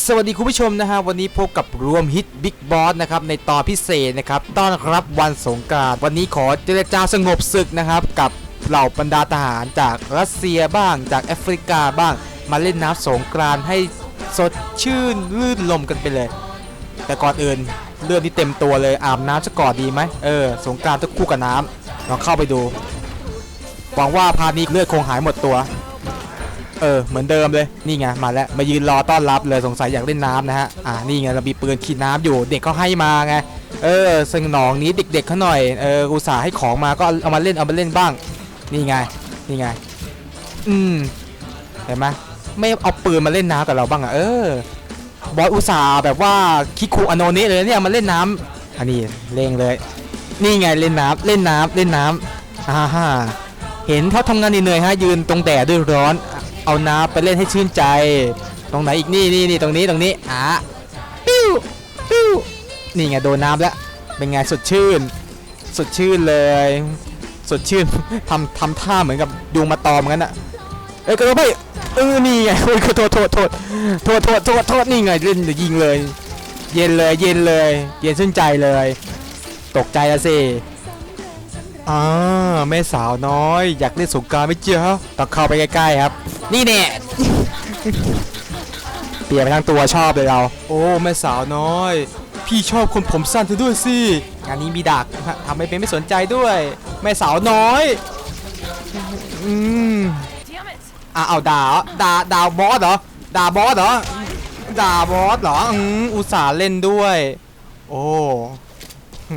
สวัสดีคุณผู้ชมนะฮะวันนี้พบกับรวมฮิตบิ๊กบอสนะครับในตอนพิเศษนะครับต้อนรับวันสงกรานต์วันนี้ขอเจรจาสงบศึกนะครับกับเหล่าบรรดาทหารจากรัสเซียบ้างจากแอฟริกาบ้าง มาเล่นน้ำสงกรานต์ให้สดชื่นลื่นลมกันไปเลย แต่ก่อนอื่นเลือดนี่เต็มตัวเลยอาบน้ำซะก่อนดีไหมเออสงกรานต์ต้องคู่กับน้ำลองเข้าไปดูหวังว่าพานี้เลือดคงหายหมดตัว เออเหมือนเดิมเลยนี่ไงมาแล้วมายืนรอต้อนรับเลยสงสัยอยากเล่นน้ำนะฮะอ่านี่ไงเรามีปืนขีดน้ำอยู่ เด็กเขาให้มาไงเออสนองนี้เด็กๆเขาหน่อยเอออุตส่าห์ให้ของมาก็เอามาเล่นเอามาเล่นบ้าง นี่ไงนี่ไง อืมเห็นไหมไม่เอาปืนมาเล่นน้ำกับเราบ้างอะเออบอสอุตส่าห์แบบว่าคิคุอโนเนะเลยเนี่ยมาเล่นน้ำอันนี้เล่งเลย นี่ไงเล่นน้ำเล่นน้ำเล่นน้ำอ่าฮะเห็นเขาทำงานเหนื่อยฮะยืนตรงแดดด้วยร้อน เอาน้ำไปเล่นให้ชื่นใจ ตรงไหนอีกนี่นี่นี่ตรงนี้ตรงนี้อะปิ้วปิ้วนี่ไงโดนน้ำแล้วเป็นไงสดชื่น สดชื่นเลย สดชื่นทำทำท่าเหมือนกับดวงมาตอมกันอะเอ้ยกระโดดไปเออนี่ไงโอ้ยโทษโทษโทษโทษโทษโทษโทษนี่ไงเล่นยิงเลย เย็นเลยเย็นเลย เย็นชื่นใจเลย ตกใจอะสิอ่าแม่สาวน้อย อยากเล่นสงกรารไหมเจ้าต้องเข้าไปใกล้ๆครับ นี่แน่เปลี่ยนไปทั้งตัวชอบเลยเรา โอ้แม่สาวน้อย พี่ชอบคนผมสั้นเธอด้วยสิงานนี้มีดักทำให้เป็นไม่สนใจด้วย แม่สาวน้อยอืม Damn it! อะเอาด่าเหรอด่าด่าบอสเหรอด่าบอสเหรอด่าบอสเหรออืมอุตส่าห์เล่นด้วย โอ้หึ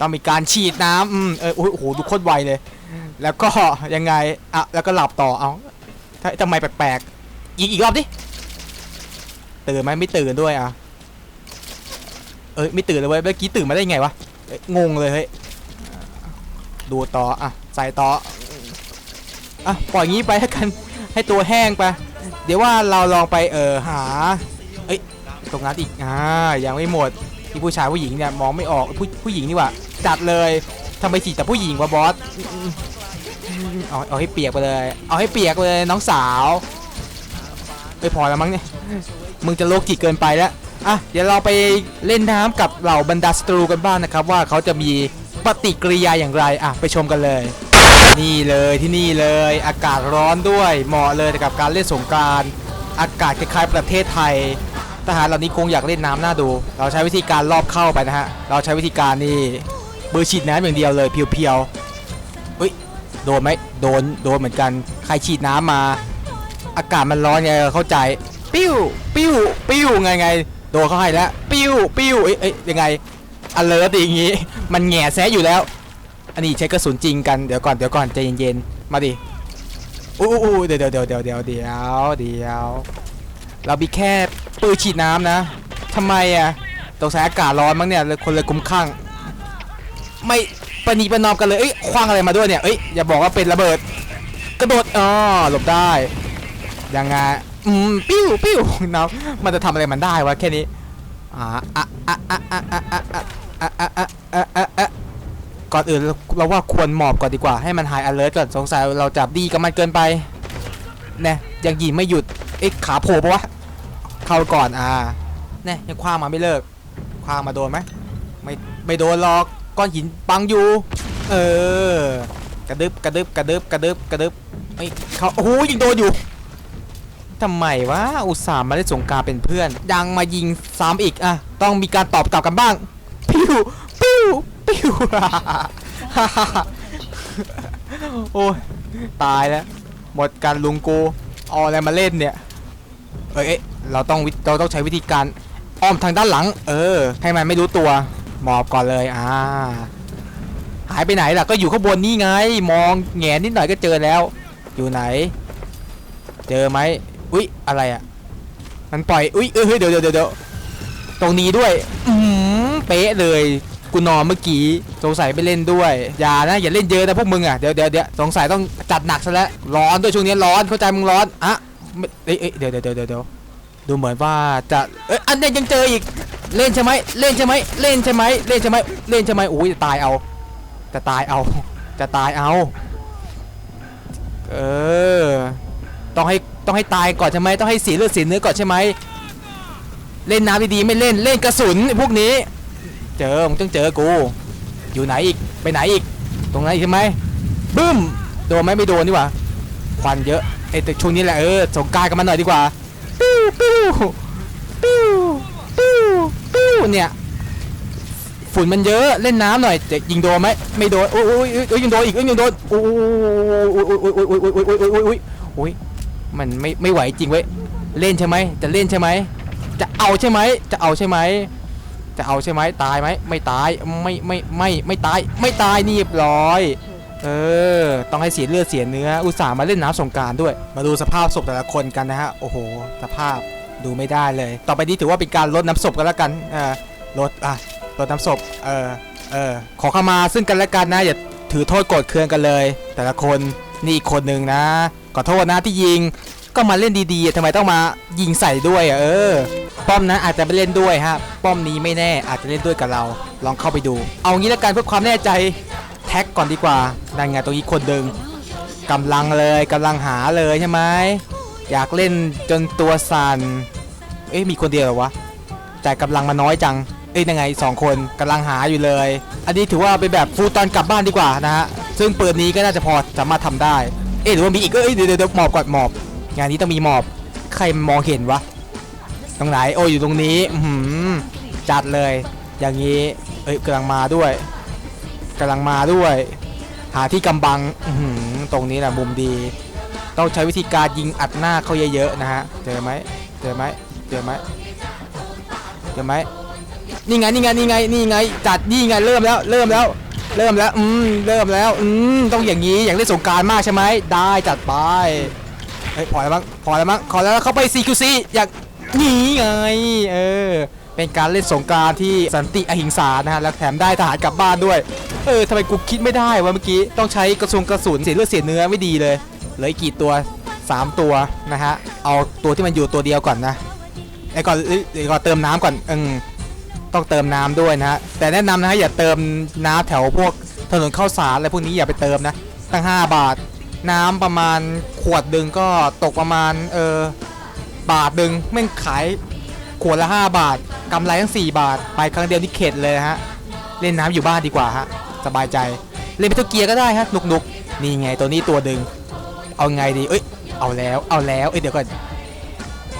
ต้องมีการฉีดน้ำอืมเออโอ้ยโอ้โหดูโคตรไวเลย แล้วก็ยังไงอะแล้วก็หลับต่อเอา ทำทำไมแปลกๆอีกอีกรอบดิตื่นไหมไม่ตื่นด้วยอะเอ้ยไม่ตื่นเลยเว้ยเมื่อกี้ตื่นมาได้ไงวะงงเลยเฮ้ยดูต่ออะใส่ต่ออะปล่อยงี้ไปแล้วกันให้ตัวแห้งไปเดี๋ยวว่าเราลองไปเออหาเอ้ยตรงนั้นอีกอ่ายังไม่หมดที่ผู้ชายผู้หญิงเนี่ยมองไม่ออกผู้ผู้หญิงนี่ว่าจัดเลยทำไมจีแต่ผู้หญิงวะบอส เอาเอาให้เปียกไปเลย เอาให้เปียกเลยน้องสาวไม่พอแล้วมั้งเนี่ย มึงจะโลกจิตเกินไปแล้ว อะ เดี๋ยวเราไปเล่นน้ำกับเหล่าบรรดาสตรูกันบ้างนะครับ ว่าเขาจะมีปฏิกิริยาอย่างไร อะ ไปชมกันเลย นี่เลยที่นี่เลย อากาศร้อนด้วยเหมาะเลยกับการเล่นสงการอากาศคล้ายๆประเทศไทย ทหารเหล่านี้คงอยากเล่นน้ำน่าดู เราใช้วิธีการรอบเข้าไปนะฮะ เราใช้วิธีการนี่เบือฉีดน้ำอย่างเดียวเลยเพียวๆ โดนไหมโดนโดนเหมือนกันใครฉีดน้ำมา อากาศมันร้อนไงเข้าใจ ปิ้ว ปิ้ว ปิ้วไงไง โดนเขาให้แล้ว ปิ้ว ปิ้วเอ้ยเอ้ยยังไงอเลิร์ดอย่างงี้ มันแหง่แซะอยู่แล้ว อันนี้ใช้กระสุนจริงกันเดี๋ยวก่อนเดี๋ยวก่อนใจเย็นๆมาดิอู้อู้เดี๋ยวเดี๋ยวเดี๋ยวเดี๋ยวเดี๋ยวเดี๋ยวเดี๋ยวเรามีแค่ปืนฉีดน้ำนะทำไมอะตกสายอากาศร้อนมั้งเนี่ยเลยคนเลยคุ้มข้าง ไม่ ปนีประนอมกันเลยเอ้ยคว้างอะไรมาด้วยเนี่ยเอ้ยอย่าบอกว่าเป็นระเบิด กระโดดอ๋อหลบได้ยังไงอืมปิ้วปิ้วน้ำมันจะทำอะไรมันได้วะแค่นี้อ่าอะอะอะอะอะอะอะอะอะอะอะอะก่อนอื่นเราว่าควรหมอบก่อนดีกว่าให้มันหาย alert ก่อนสงสัยเราจับดีกับมันเกินไปเนี่ยยังยิงไม่หยุดเอ๊ะขาโผล่ปะวะเข้าก่อนอ่าเนี่ยยังคว้างมาไม่เลิกคว้างมาโดนไหมไม่ไม่โดนหรอก ก้อนหินปังอยู่ เออ กระดึบกระดึบกระดึบกระดึบกระดึบไม่เขาโอ้โหยิงโดนอยู่ทำไมวะอุตส่าห์มาได้สงการเป็นเพื่อน ยังมายิงซ้ำอีกอะต้องมีการตอบกลับกันบ้าง ปิ้วปิ้วปิ้วโอ้ยตายแล้ว หมดการลุงกูเอาอะไรมาเล่นเนี่ย เอ้ยเอ้ยเราต้องวิเราต้องใช้วิธีการอ้อมทางด้านหลัง เออ ให้มันไม่รู้ตัว หมอบก่อนเลยอ่าหายไปไหนล่ะก็อยู่ข้างบนนี่ไง มองแงนนิดหน่อยก็เจอแล้ว อยู่ไหน เจอไหมอุ๊ยอะไรอะ มันปล่อยอุ๊ยเอ้ยเฮ้ยเดี๋ยวเดี๋ยวเดี๋ยวตรงนี้ด้วยอืมเป๊ะเลยกูนอนเมื่อกี้สงสัยไปเล่นด้วยอย่านะอย่าเล่นเยอะนะพวกมึงอะเดี๋ยวเดี๋ยวเดี๋ยวสงสัยต้องจัดหนักซะแล้วร้อนด้วยช่วงนี้ร้อนเข้าใจมึงร้อนอะไม่เอ้ยเอ้ยเดี๋ยวเดี๋ยวเดี๋ยวเดี๋ยวเดี๋ยวดูเหมือนว่าจะเอ้ยอันนี้ยังเจออีก เล่นใช่ไหมเล่นใช่ไหมเล่นใช่ไหมเล่นใช่ไหมเล่นใช่ไหมโอ้ยจะตายเอา จะตายเอา จะตายเอา เออ ต้องให้ต้องให้ตายก่อนใช่ไหมต้องให้เสียเลือดเสียเนื้อก่อนใช่ไหมเล่นน้ำดีๆไม่เล่นเล่นกระสุนพวกนี้ เจอมึงต้องเจอกู อยู่ไหนอีกไปไหนอีก ตรงไหนใช่ไหมบึ้มโดนไหมไม่โดนดีกว่าควันเยอะไอ้แต่ช่วงนี้แหละเออสงการกันมาหน่อยดีกว่าปิ้วปิ้วปิ้ว วปิ้เนี่ยฝุ่นมันเยอะเล่นน้ำหน่อยจะยิงโดนไหมไม่โดนโอ้ยโอ้ยโอ้ยโอ้ยยิงโดนอีกเอ้ยยิงโดนโอ้ยโอ้ยโอ้ยโอ้ยโอ้ยโอ้ยโอ้ยโอ้ยโอ้ยโอ้ยโอ้ยโอ้ยมันไม่ไม่ไหวจริงเว้ยเล่นใช่ไหมจะเล่นใช่ไหมจะเอาใช่ไหมจะเอาใช่ไหมจะเอาใช่ไหมตายไหมไม่ตายไม่ไม่ไม่ไม่ตาย ไม่ตายนี่เรียบร้อยเออต้องให้เสียเลือดเสียเนื้ออุตส่าห์มาเล่นน้ำสงการด้วย มาดูสภาพศพแต่ละคนกันนะฮะโอ้โห สภาพ ดูไม่ได้เลย ต่อไปนี้ถือว่าเป็นการลดน้ำศพกันแล้วกันเออลดอะลดน้ำศพเออเออขอเข้ามาซึ่งกันและกันนะอย่าถือโทษโกรธเคืองกันเลย แต่ละคนนี่อีกคนหนึ่งนะขอโทษนะที่ยิงก็มาเล่นดีๆทำไมต้องมายิงใส่ด้วยอะเออ ป้อมนั้นอาจจะไม่เล่นด้วยฮะ ป้อมนี้ไม่แน่อาจจะเล่นด้วยกับเรา ลองเข้าไปดู เอางี้ละกันเพื่อความแน่ใจแท็กก่อนดีกว่านั่นไงตรงนี้คนหนึ่งกำลังเลยกำลังหาเลยใช่ไหมอยากเล่นจนตัวสั่น เอ๊ะมีคนเดียวเหรอวะจ่ายกำลังมาน้อยจัง เอ้ยยังไงสองคนกำลังหาอยู่เลย อันนี้ถือว่าเป็นแบบฟูลตอนกลับบ้านดีกว่านะฮะ ซึ่งเปืนนี้ก็น่าจะพอสามารถทำได้ เอ๊ะหรือว่ามีอีกเอ้ยเดี๋ยวเดี๋ยวเดี๋ยวหมอบก่อนหมอบ งานนี้ต้องมีหมอบ ใครมองเห็นวะ ตรงไหน โอ้ยอยู่ตรงนี้อือหือจัดเลย อย่างนี้ เอ้ยกำลังมาด้วยกำลังมาด้วย หาที่กำบังอือหือตรงนี้แหละมุมดี ต้องใช้วิธีการยิงอัดหน้าเขาเยอะๆนะฮะ เจอไหมเจอไหม เจอไหมเจอไหมนี่ไงนี่ไงนี่ไงนี่ไง จัดนี่ไงเริ่มแล้ว เริ่มแล้ว เริ่มแล้วอืมเริ่มแล้วอืมต้องอย่างนี้อย่างเล่นสงกรารมากใช่ไหมได้จัดไปเฮ้ยพอแล้วมั้งพอแล้วมั้งขอแล้วเข้าไป CQC อยากหนีไงเออเป็นการเล่นสงกรารที่สันติอหิงสานะฮะแล้วแถมได้ทหารกลับบ้านด้วย เออทำไมกูคิดไม่ได้วะเมื่อกี้ต้องใช้กระสุนกระสุนเสียเลือดเสียเนื้อไม่ดีเลยเหลืออีกกี่ตัว 3 ตัวนะฮะเอาตัวที่มันอยู่ตัวเดียวก่อนนะ ไอ้ก่อนเอ้ยก่อนเติมน้ำก่อนอืมต้องเติมน้ำด้วยนะฮะแต่แนะนำนะฮะอย่าเติมน้ำแถวพวกถนนข้าวสารอะไรพวกนี้อย่าไปเติมนะตั้ง 5 บาท น้ำประมาณขวดหนึ่งก็ตกประมาณเออบาทหนึ่งแม่งขายขวดละ 5 บาทกำไรทั้ง 4 บาท ไปครั้งเดียวนี่เข็ดเลยฮะเล่นน้ำอยู่บ้านดีกว่าฮะสบายใจเล่นเปโตรเกียร์ก็ได้ฮะนุกๆนี่ไงตัวนี้ตัวหนึ่งเอาไงดีเอ้ยเอาแล้วเอาแล้วเอ้ยเดี๋ยวก่อน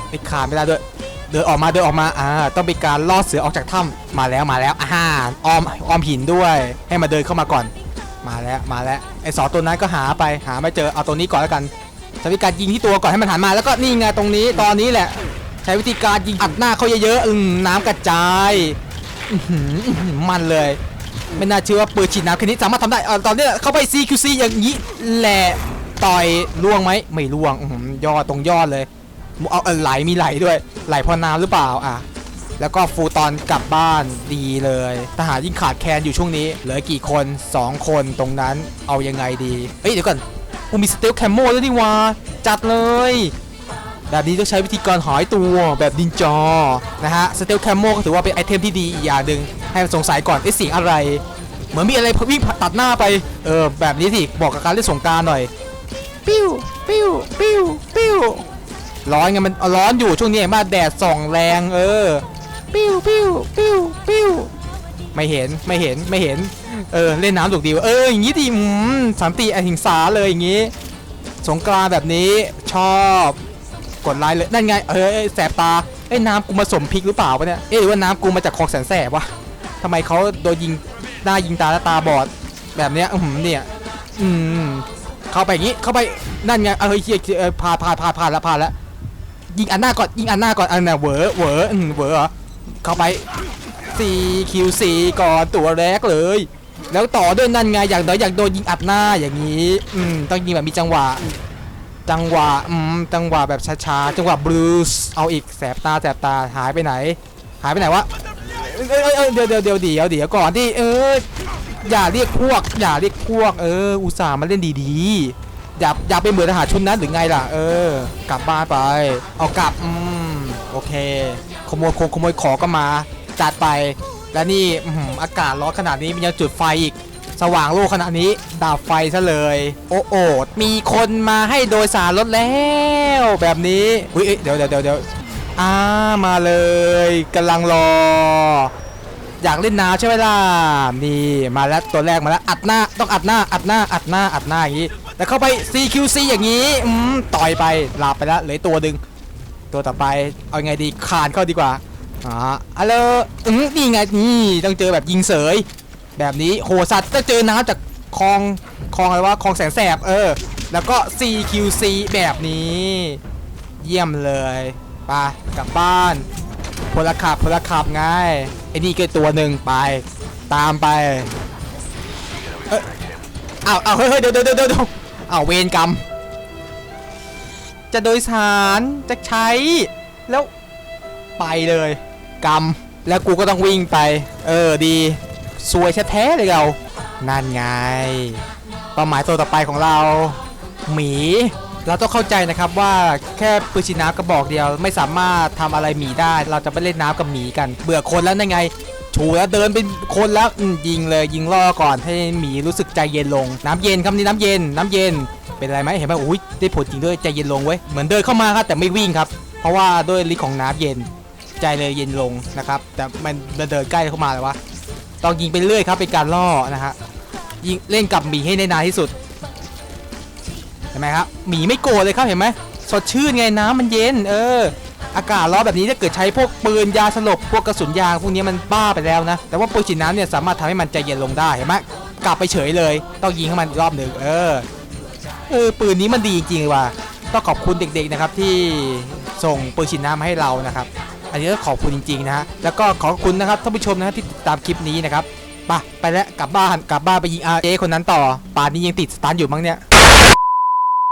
ไอ้ขาดไม่ได้ด้วย เดินออกมาเดินออกมาอ่าต้องเป็นการล่อเสือออกจากถ้ำมาแล้วมาแล้วอ่าอ้อมอ้อมหินด้วยให้มาเดินเข้ามาก่อน มาแล้วมาแล้วไอ้สองตัวนั้นก็หาไปหาไม่เจอเอาตัวนี้ก่อนแล้วกันใช้วิธีการยิงที่ตัวก่อนให้มันหันมาแล้วก็นี่ไงตรงนี้ตอนนี้แหละ ใช้วิธีการยิงอัดหน้าเขาเยอะๆอืมน้ำกระจายมันเลย ไม่น่าเชื่อว่าปืนฉีดน้ำแค่นี้สามารถทำได้อตอนนี้เข้าไป CQC อย่างนี้แหละต่อยล่วงไหมไม่ล่วงอื้อหือยอดตรงยอดเลย เอาเอาไหลมีไหลด้วย ไหลพอน้ำหรือเปล่าอะแล้วก็ฟูตอนกลับบ้านดีเลย ทหารยิ่งขาดแคลนอยู่ช่วงนี้ เหลือกี่คน 2 คนตรงนั้นเอายังไงดี เอ้ยเดี๋ยวก่อนกูมีสเตลแคมโมด้วยนี่วะจัดเลยแบบนี้ต้องใช้วิธีการหายตัวแบบดินจอนะฮะสเตลแคมโมก็ถือว่าเป็นไอเทมที่ดีอีกอย่างหนึ่งให้สงสัยก่อนไอเสียงอะไร เหมือนมีอะไรวิ่งตัดหน้าไปเออแบบนี้สิบอกกับการเล่นสงกรารหน่อยปิ้วปิ้วปิ้วปิ้ว ร้อนไงมันร้อนอยู่ช่วงนี้เห็นมาแดดส่องแรงเออ ปิ้วปิ้วปิ้วปิ้วไม่เห็นไม่เห็นไม่เห็น เออเล่นน้ำถูกดีวะเอออย่างงี้ดีอืมสันติอหิงสาเลยอย่างงี้ สงกรานต์แบบนี้ชอบกดไลค์เลยนั่นไงเออเอ้ยแสบตาเอ้ยน้ำกูมาสมพริกหรือเปล่าวะเนี่ยเอ๊ะหรือว่าน้ำกูมาจากคลองแสนแสบวะทำไมเขาโดนยิงหน้ายิงตาและตาบอดแบบเนี้ยอืมเนี่ยอืมเข้าไปอย่างงี้เข้าไปนั่นไงเออเฮ้ยเฮ้ยเออพาพาพาพาแล้วพาแล้ว ยิงอันหน้าก่อนยิงอันหน้าก่อนอันน่ะเหวอเวออืมเหวอเหรอเข้าไป 4Q4 ก่อนตัวแรกเลย แล้วต่อด้วยนั่นไงอย่างน้อยอยากโดนยิงอัดหน้าอย่างนี้อืมต้องยิงแบบมีจังหวะ จังหวะอืมจังหวะแบบช้าๆจังหวะบลูส์เอาอีกแสบตาแสบตาหายไปไหน หายไปไหนวะเอ้ยเอ้ยเอ้ยเดี๋ยวเดี๋ยวเดี๋ยวเดี๋ยวเดี๋ยวก่อนที่เอออย่าเรียกพวก อย่าเรียกพวก เออ อุตส่าห์มาเล่นดีๆ อย่าอย่าไปเหมือนทหารชุดนั้นหรือไงล่ะ เออ กลับบ้านไป เอากลับ อืม โอเค ขโมยคงขโมยของก็มา จัดไป และนี่อื้อากาศร้อนขนาดนี้มันยังจุดไฟอีก สว่างโลกขนาดนี้ดับไฟซะเลย โอ้โอดมีคนมาให้โดยสารรถแล้ว แบบนี้อุ้ยเอ้ยเดี๋ยวเดี๋ยวเดี๋ยวเดี๋ยวออ่ามาเลยกำลังรอ อยากเล่นน้ำใช่ไหมล่ะนี่มาแล้วตัวแรกมาแล้วอัดหน้าต้องอัดหน้าอัดหน้าอัดหน้าอัดหน้าอย่างนี้ แล้วเข้าไป CQC อย่างนี้อืมต่อยไปหลับไปแล้วเหลือตัวดึง ตัวต่อไปเอาไงดีคานเข้าดีกว่าอ่าอะเลอืมนี่ไงนี่ต้องเจอแบบยิงเสย แบบนี้โหสัตว์ต้องเจอน้ำจากคลองคลองอะไรวะคลองแสงแสบเออ แล้วก็ CQC แบบนี้ เยี่ยมเลยไปกลับบ้านพลขับพลขับไงไอ้นี่ก็ตัวหนึ่งไป ตามไป เอยอ้าวอ้าวเฮ้ยเฮ้ยเดี๋ยวเดี๋ยวเดี๋ยว เอาเวรกรรม จะโดยสารจะใช้ แล้วไปเลย กรรม แล้วกูก็ต้องวิ่งไป เออดีสวยแท้ๆเลยเรานั่นไงเป้าหมายตัวต่อไปของเรา หมี เราต้องเข้าใจนะครับว่าแค่ปืนฉีดน้ำกระบอกเดียว ไม่สามารถทำอะไรหมีได้ เราจะไปเล่นน้ำกับหมีกัน เบื่อคนแล้วนั่นไง ชูแล้วเดินเป็นคนแล้วยิงเลยยิงล่อก่อนให้หมีรู้สึกใจเย็นลง น้ำเย็นครับนี่น้ำเย็น น้ำเย็นเป็นอะไรไหมเห็นไหมอุ้ยได้ผลจริงด้วยใจเย็นลงเว้ยเหมือนเดินเข้ามาครับแต่ไม่วิ่งครับ เพราะว่าด้วยฤทธิ์ของน้ำเย็นใจเลยเย็นลงนะครับ แต่มันมันเดินใกล้เข้ามาเลยวะต้องยิงไปเรื่อยครับเป็นการล่อนะฮะยิงเล่นกับหมีให้ได้นานที่สุดเห็นไหมครับหมีไม่โกรธเลยครับเห็นไหมสดชื่นไงน้ำมันเย็น เออ อากาศร้อนแบบนี้ถ้าเกิดใช้พวกปืนยาสลบพวกกระสุนยางพวกนี้มันบ้าไปแล้วนะ แต่ว่าปืนฉีดน้ำเนี่ยสามารถทำให้มันใจเย็นลงได้เห็นไหมกลับไปเฉยเลย ต้องยิงให้มันอีกรอบหนึ่งเออเออปืนนี้มันดีจริงๆว่ะต้องขอบคุณเด็กๆนะครับที่ส่งปืนฉีดน้ำมาให้เรานะครับ อันนี้ก็ขอบคุณจริงๆนะฮะแล้วก็ขอบคุณนะครับท่านผู้ชมนะครับที่ติดตามคลิปนี้นะครับไปไปแล้วกลับบ้านกลับบ้านไปยิงอาเจคนนั้นต่อป่านนี้ยังติดสตาร์อยู่มั้งเนี่ย